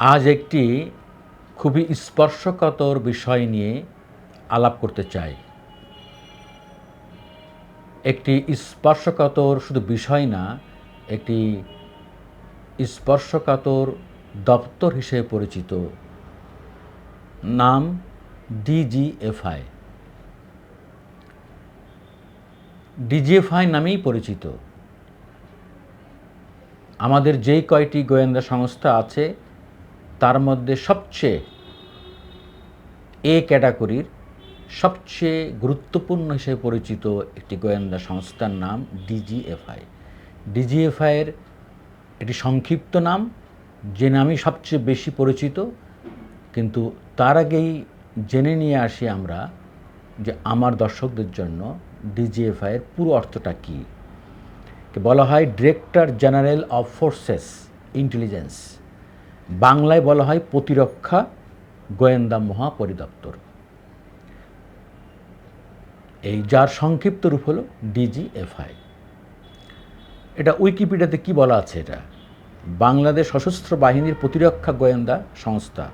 আজ একটি খুবই স্পর্শকাতর বিষয় নিয়ে আলাপ করতে চাই। একটি স্পর্শকাতর শুধু বিষয় না, একটি স্পর্শকাতর দপ্তর হিসেবে পরিচিত। নাম ডিজিএফআই ডিজিএফআই নামেই পরিচিত। আমাদের যেই কয়টি গোয়েন্দা সংস্থা আছে তার মধ্যে সবচেয়ে এ ক্যাটাগরির সবচেয়ে গুরুত্বপূর্ণ হিসেবে পরিচিত একটি গোয়েন্দা সংস্থার নাম ডিজিএফআই। ডিজিএফআইয়ের একটি সংক্ষিপ্ত নাম, যে নামই সবচেয়ে বেশি পরিচিত, কিন্তু তার আগেই জেনে নিয়ে আসি আমরা যে আমার দর্শকদের জন্য ডিজিএফআইয়ের পুরো অর্থটা কী। বলা হয় director general of forces intelligence বাংলায় বলা হয় প্রতিরক্ষা গোয়েন্দা মহাপরিদপ্তর। এই যার সংক্ষিপ্ত রূপ হলো ডিজিএফআই। এটা উইকিপিডিয়াতে কি বলা আছে এটা? বাংলাদেশ সশস্ত্র বাহিনীর প্রতিরক্ষা গোয়েন্দা সংস্থা।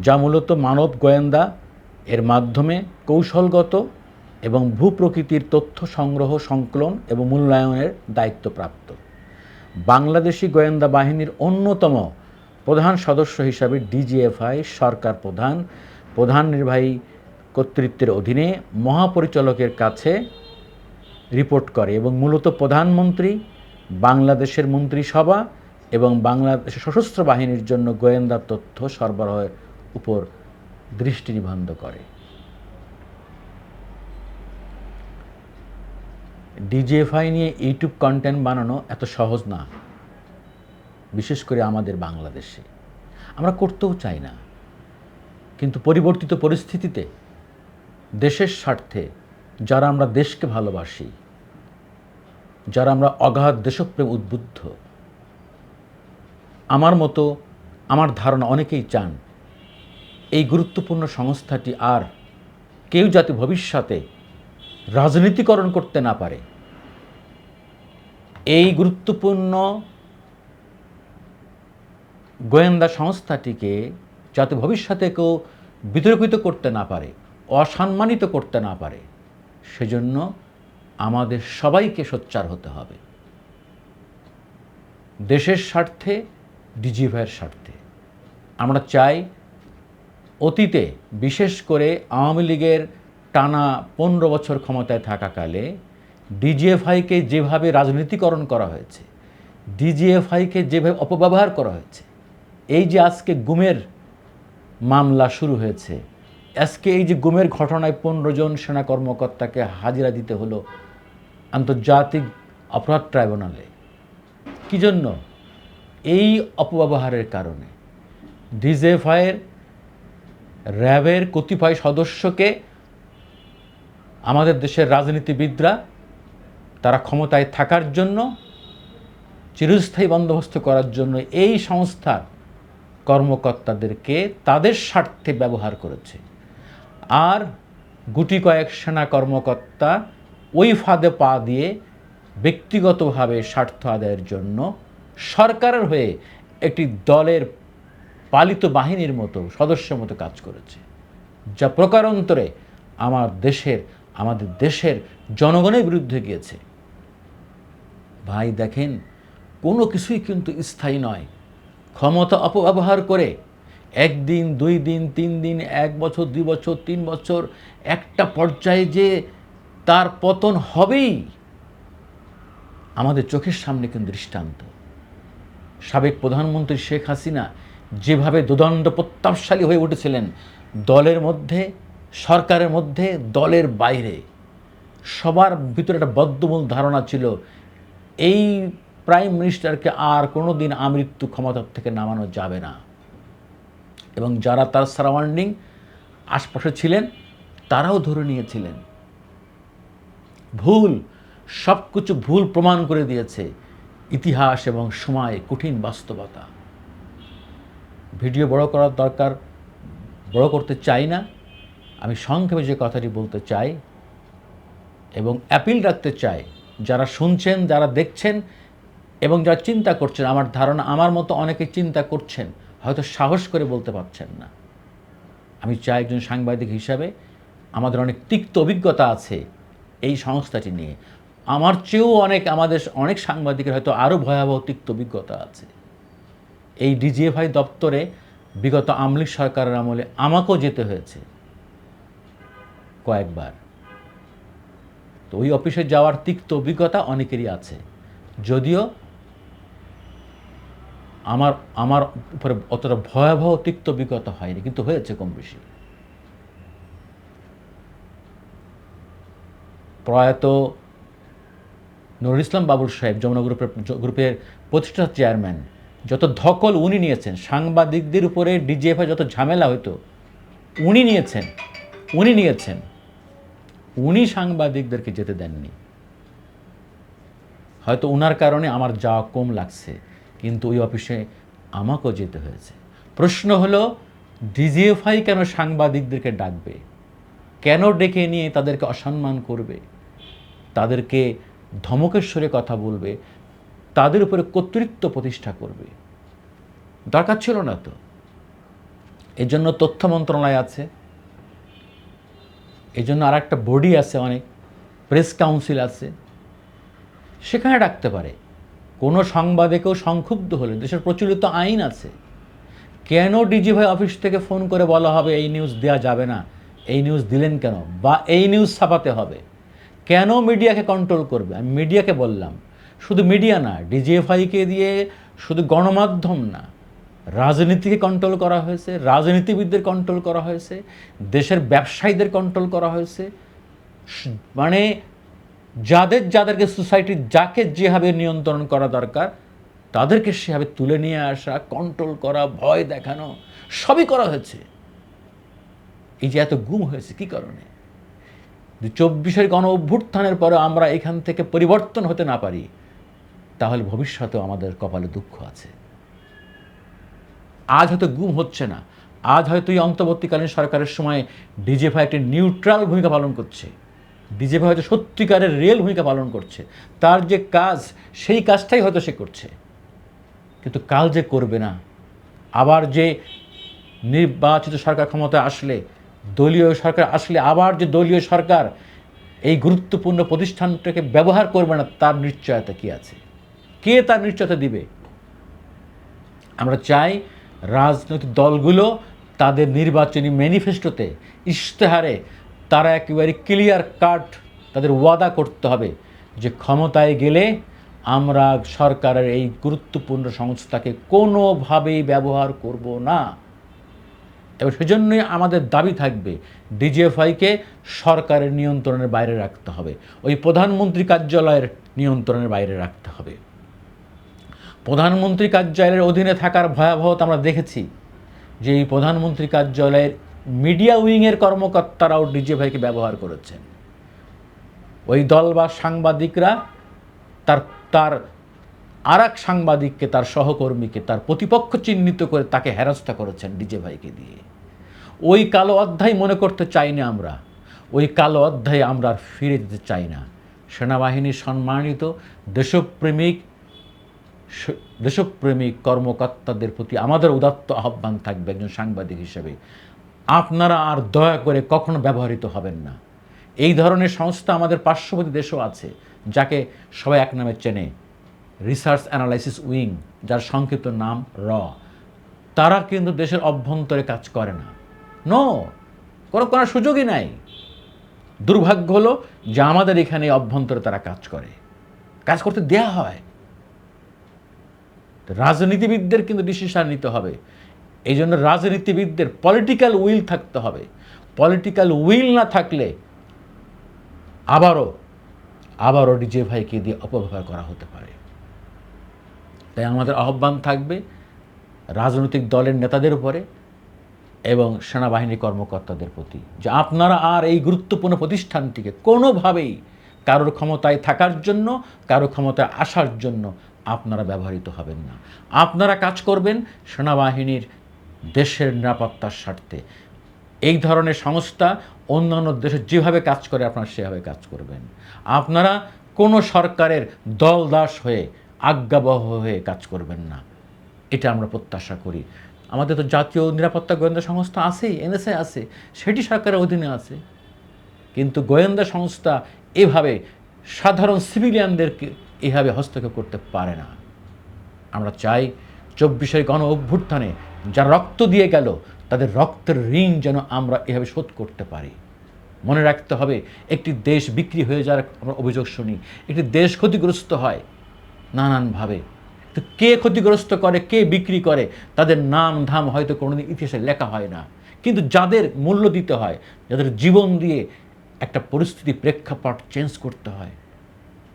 যা মূলত মানব গোয়েন্দা, এর মাধ্যমে কৌশলগত এবং ভূপ্রকৃতির তথ্য সংগ্রহ, সংকলন এবং মূল্যায়নের দায়িত্বপ্রাপ্ত বাংলাদেশি গোয়েন্দা বাহিনীর অন্যতম প্রধান সদস্য হিসাবে ডিজিএফআই সরকার প্রধান প্রধান নির্বাহী কর্তৃত্বের অধীনে মহাপরিচালকের কাছে রিপোর্ট করে এবং মূলত প্রধানমন্ত্রী, বাংলাদেশের মন্ত্রিসভা এবং বাংলাদেশের সশস্ত্র বাহিনীর জন্য গোয়েন্দা তথ্য সরবরাহের উপর দৃষ্টি নিবন্ধ করে। ডিজিএফআই নিয়ে ইউটিউব কন্টেন্ট বানানো এত সহজ না। বিশেষ করে আমাদের বাংলাদেশে। আমরা করতেও চাই না। কিন্তু পরিবর্তিত পরিস্থিতিতে দেশের স্বার্থে যারা আমরা দেশকে ভালোবাসি, যারা আমরা অগাধ দেশপ্রেম উদ্বুদ্ধ, আমার মতো আমার ধারণা অনেকেই চান এই গুরুত্বপূর্ণ সংস্থাটি আর কেউ যাতে ভবিষ্যতে রাজনীতিকরণ করতে না পারে। এই গুরুত্বপূর্ণ গোয়েন্দা সংস্থাটিকে যাতে ভবিষ্যতে কেউ বিতর্কিত করতে না পারে, অসম্মানিত করতে না পারে, সেজন্য আমাদের সবাইকে সোচ্চার হতে হবে। দেশের স্বার্থে, ডিজিভাইয়ের স্বার্থে। আমরা চাই অতীতে, বিশেষ করে আওয়ামী লীগের টানা পনেরো বছর ক্ষমতায় থাকাকালে, ডিজিএফআইকে যেভাবে রাজনীতিকরণ করা হয়েছে, ডিজিএফআইকে যেভাবে অপব্যবহার করা হয়েছে এই যে আজকে গুমের মামলা শুরু হয়েছে, আজকে এই যে গুমের ঘটনায় পনেরো জন সেনা কর্মকর্তাকে হাজিরা দিতে হলো আন্তর্জাতিক অপরাধ ট্রাইব্যুনালে, কী জন্য? এই অপব্যবহারের কারণে। ডিজেফাইয়ের, র্যাবের কতিপয় সদস্যকে আমাদের দেশের রাজনীতিবিদরা তারা ক্ষমতায় থাকার জন্য, চিরস্থায়ী বন্দোবস্ত করার জন্য এই সংস্থার কর্মকর্তাদেরকে তাদের স্বার্থে ব্যবহার করেছে। আর গুটি কয়েক সেনা কর্মকর্তা ওই ফাঁদে পা দিয়ে ব্যক্তিগতভাবে স্বার্থ আদায়ের জন্য সরকারের হয়ে একটি দলের পালিত বাহিনীর মতো, সদস্যের মতো কাজ করেছে। যা প্রকারান্তরে আমার দেশের, আমাদের দেশের জনগণের বিরুদ্ধে গিয়েছে। ভাই, দেখেন, কোনো কিছুই কিন্তু স্থায়ী নয়। ক্ষমতা অপব্যবহার করে একদিন, দুই দিন, তিন দিন, এক বছর, দুই বছর, তিন বছর, একটা পর্যায়ে যে তার পতন হবেই, আমাদের চোখের সামনে কিন্তু দৃষ্টান্ত। সাবেক প্রধানমন্ত্রী শেখ হাসিনা যেভাবে দুদণ্ড প্রতাপশালী হয়ে উঠেছিলেন, দলের মধ্যে, সরকারের মধ্যে, দলের বাইরে, সবার ভিতরে একটা বদ্ধমূল ধারণা ছিল, এই প্রাইম মিনিস্টারকে আর কোনো দিন আমৃত্যু ক্ষমতার থেকে নামানো যাবে না। এবং যারা তার সারাউন্ডিং আশপাশে ছিলেন, তারাও ধরে নিয়েছিলেন। ভুল সব কিছু ভুল প্রমাণ করে দিয়েছে ইতিহাস এবং সময়, কঠিন বাস্তবতা। ভিডিও বড় করার দরকার, বড় করতে চাই না। আমি সংক্ষেপে যে কথাটি বলতে চাই এবং অ্যাপিল রাখতে চাই, যারা শুনছেন, যারা দেখছেন এবং যারা চিন্তা করছেন, আমার ধারণা, আমার মতো অনেকে চিন্তা করছেন, হয়তো সাহস করে বলতে পারছেন না। আমি চাই একজন সাংবাদিক হিসাবে আমাদের অনেক তিক্ত অভিজ্ঞতা আছে এই সংস্থাটি নিয়ে। আমার চেয়েও অনেক, আমাদের অনেক সাংবাদিকের হয়তো আরও ভয়াবহ তিক্ত অভিজ্ঞতা আছে। এই ডিজিএফআই দপ্তরে বিগত আমলিক সরকারের আমলে আমাকেও যেতে হয়েছে কয়েকবার। তো ওই অফিসে যাওয়ার তিক্ত অভিজ্ঞতা অনেকেরই আছে। যদিও আমার আমার উপরে অতটা ভয়াবহ, তিক্ত অভিজ্ঞতা হয়নি, কিন্তু হয়েছে কম বেশি। প্রয়াত নুরুল ইসলাম বাবুর সাহেব যমুনা গ্রুপের গ্রুপের প্রতিষ্ঠা চেয়ারম্যান, যত ধকল উনি নিয়েছেন, সাংবাদিকদের উপরে ডিজিএফআই যত ঝামেলা হতো উনি নিয়েছেন উনি নিয়েছেন, উনি সাংবাদিকদেরকে যেতে দেননি। হয়তো ওনার কারণে আমার যাওয়া কম লাগছে। কিন্তু ওই অফিসে আমাকেও যেতে হয়েছে। প্রশ্ন হলো, ডিজিএফআই কেন সাংবাদিকদেরকে ডাকবে? কেন ডেকে নিয়ে তাদেরকে অসম্মান করবে? তাদেরকে ধমকেশ্বরে কথা বলবে? তাদের উপরে কর্তৃত্ব প্রতিষ্ঠা করবে? দরকার ছিল না তো। এর জন্য তথ্য মন্ত্রণালয় আছে। এই জন্য আর একটা বডি আছে, অনেক প্রেস কাউন্সিল আছে। সেখানে ডাকতে পারে। কোনো সংবাদেকেও সংক্ষুব্ধ হলে দেশের প্রচলিত আইন আছে। কেন ডিজি ভাই অফিস থেকে ফোন করে বলা হবে, এই নিউজ দেওয়া যাবে না, এই নিউজ দিলেন কেন? বা, এই নিউজ ছাপাতে হবে। কেন মিডিয়াকে কন্ট্রোল করবে? আমি মিডিয়াকে বললাম, শুধু মিডিয়া না ডিজিএফআইকে দিয়ে শুধু গণমাধ্যম না, রাজনীতিকে কন্ট্রোল করা হয়েছে, রাজনীতিবিদদের কন্ট্রোল করা হয়েছে, দেশের ব্যবসায়ীদের কন্ট্রোল করা হয়েছে। মানে যাদের, যাদেরকে সোসাইটি যাকে যেভাবে নিয়ন্ত্রণ করা দরকার, তাদেরকে সেভাবে তুলে নিয়ে আসা কন্ট্রোল করা, ভয় দেখানো, সবই করা হয়েছে। এই যে এত গুম হয়েছে, কি কারণে? চব্বিশের গণ অভ্যুত্থানের পরে আমরা এখান থেকে পরিবর্তন হতে না পারি, তাহলে ভবিষ্যতেও আমাদের কপালে দুঃখ আছে। আজ হয়তো গুম হচ্ছে না। আজ হয়তো এই অন্তর্বর্তীকালীন সরকারের সময় ডিজেফাই একটি নিউট্রাল ভূমিকা পালন করছে। ডিজেফাই হয়তো সত্যিকারের রিয়েল ভূমিকা পালন করছে। তার যে কাজ, সেই কাজটাই হয়তো সে করছে। কিন্তু কাল যে করবে না, আবার যে নির্বাচিত সরকার ক্ষমতায় আসলে, দলীয় সরকার আসলে, আবার যে দলীয় সরকার এই গুরুত্বপূর্ণ প্রতিষ্ঠানটাকে ব্যবহার করবে না, তার নিশ্চয়তা কি আছে? কে তার নিশ্চয়তা দিবে? আমরা চাই রাজনৈতিক দলগুলো তাদের নির্বাচনী ম্যানিফেস্টোতে ইশতেহারে তারা একেবারে ক্লিয়ার কাট তাদের ওয়াদা করতে হবে যে ক্ষমতায় গেলে আমরা সরকারের এই গুরুত্বপূর্ণ সংস্থাকে কোনোভাবেই ব্যবহার করব না। এবং সেজন্যই আমাদের দাবি থাকবে ডিজিএফআইকে সরকারের নিয়ন্ত্রণের বাইরে রাখতে হবে। ওই প্রধানমন্ত্রী কার্যালয়ের নিয়ন্ত্রণের বাইরে রাখতে হবে। প্রধানমন্ত্রী কার্যালয়ের অধীনে থাকার ভয়াবহতা আমরা দেখেছি যে এই প্রধানমন্ত্রী কার্যালয়ের মিডিয়া উইংয়ের কর্মকর্তারাও ডিজে ভাইকে ব্যবহার করেছেন। ওই দল বা সাংবাদিকরা তার তার আর এক সাংবাদিককে, তার সহকর্মীকে, তার প্রতিপক্ষ চিহ্নিত করে তাকে হেরস্তা করেছেন ডিজে ভাইকে দিয়ে। ওই কালো অধ্যায় মনে করতে চাই না আমরা। ওই কালো অধ্যায়ে আমরা আর ফিরে যেতে চাই না। সেনাবাহিনীর সম্মানিত দেশপ্রেমিক দেশপ্রেমিক কর্মকর্তাদের প্রতি আমাদের উদাত্ত আহ্বান থাকবে একজন সাংবাদিক হিসেবে। আপনারা আর দয়া করে কখনো ব্যবহৃত হবেন না। এই ধরনের সংস্থা আমাদের পার্শ্ববর্তী দেশও আছে, যাকে সবাই এক নামে চেনে। রিসার্চ অ্যানালাইসিস উইং যার সংক্ষিপ্ত নাম র। তারা কিন্তু দেশের অভ্যন্তরে কাজ করে না। নো কোনো কোনো সুযোগই নাই। দুর্ভাগ্য হলো যে আমাদের এখানে অভ্যন্তরে তারা কাজ করে। কাজ করতে দেয়া হয়। রাজনীতিবিদদের কিন্তু ডিসিশন নিতে হবে। এই জন্য রাজনীতিবিদদের পলিটিক্যাল উইল থাকতে হবে। পলিটিক্যাল উইল না থাকলে আবারও আবারও ডিজে ভাইকে দিয়ে অপব্যবহার করা হতে পারে। তাই আমাদের আহ্বান থাকবে রাজনৈতিক দলের নেতাদের উপরে এবং সেনাবাহিনী কর্মকর্তাদের প্রতি যে আপনারা আর এই গুরুত্বপূর্ণ প্রতিষ্ঠানটিকে কোনোভাবেই কারোর ক্ষমতায় থাকার জন্য, কারও ক্ষমতায় আসার জন্য আপনারা ব্যবহৃত হবেন না। আপনারা কাজ করবেন সেনাবাহিনীর দেশের নিরাপত্তার স্বার্থে। এই ধরনের সংস্থা অন্যান্য দেশে যেভাবে কাজ করে, আপনারা সেভাবে কাজ করবেন। আপনারা কোনো সরকারের দলদাস হয়ে, আজ্ঞাবহ হয়ে কাজ করবেন না। এটা আমরা প্রত্যাশা করি। আমাদের তো জাতীয় নিরাপত্তা গোয়েন্দা সংস্থা আছেই এনএসএ আছে, সেটি সরকারের অধীনে আছে। কিন্তু গোয়েন্দা সংস্থা এভাবে সাধারণ সিভিলিয়ানদেরকে এভাবে হস্তক্ষেপ করতে পারে না। আমরা চাই চব্বিশের গণ অভ্যুত্থানে যারা রক্ত দিয়ে গেল, তাদের রক্তের ঋণ যেন আমরা এভাবে শোধ করতে পারি। মনে রাখতে হবে, একটি দেশ বিক্রি হয়ে যাওয়ার আমরা অভিযোগ শুনি, একটি দেশ ক্ষতিগ্রস্ত হয় নানানভাবে। তো কে ক্ষতিগ্রস্ত করে, কে বিক্রি করে, তাদের নাম ধাম হয়তো কোনোদিন ইতিহাসে লেখা হয় না। কিন্তু যাদের মূল্য দিতে হয়, যাদের জীবন দিয়ে একটা পরিস্থিতি প্রেক্ষাপট চেঞ্জ করতে হয়,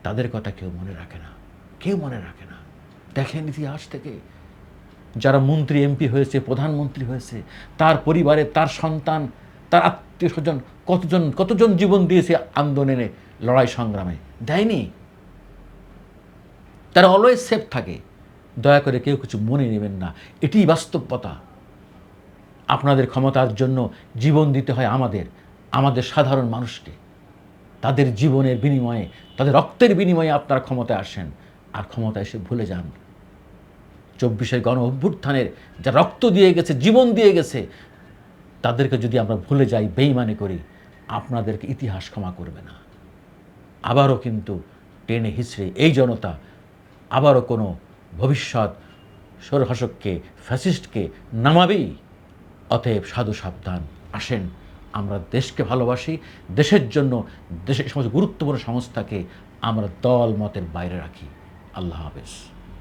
তাদের কথা কেউ মনে রাখে না। কেউ মনে রাখে না। দেখেন ইতিহাস থেকে যারা মন্ত্রী, এমপি হয়েছে, প্রধানমন্ত্রী হয়েছে, তার পরিবারে তার সন্তান, তার আত্মীয় স্বজন কতজন কতজন জীবন দিয়েছে আন্দোলনে, লড়াই সংগ্রামে? দেয়নি। তারা অলওয়েজ সেফ থাকে। দয়া করে কেউ কিছু মনে নেবেন না। এটিই বাস্তবতা। আপনাদের ক্ষমতার জন্য জীবন দিতে হয় আমাদের আমাদের সাধারণ মানুষকে। তাদের জীবনের বিনিময়ে, তাদের রক্তের বিনিময়ে আপনারা ক্ষমতায় আসেন। আর ক্ষমতায় এসে ভুলে যান। চব্বিশের গণ অভ্যুত্থানের যা রক্ত দিয়ে গেছে, জীবন দিয়ে গেছে, তাদেরকে যদি আমরা ভুলে যাই বেইমানি করি, আপনাদেরকে ইতিহাস ক্ষমা করবে না। আবারও কিন্তু টেনে হিসড়ে এই জনতা, আবারও কোনো ভবিষ্যৎ স্বরহাসককে ফ্যাসিস্টকে নামাবেই। অতএব সাধু সাবধান, আসেন, আমরা দেশকে ভালোবাসি, দেশের জন্য দেশের সমস্ত গুরুত্বপূর্ণ সংস্থাকে আমরা দল মতের বাইরে রাখি। আল্লাহ হাফেজ।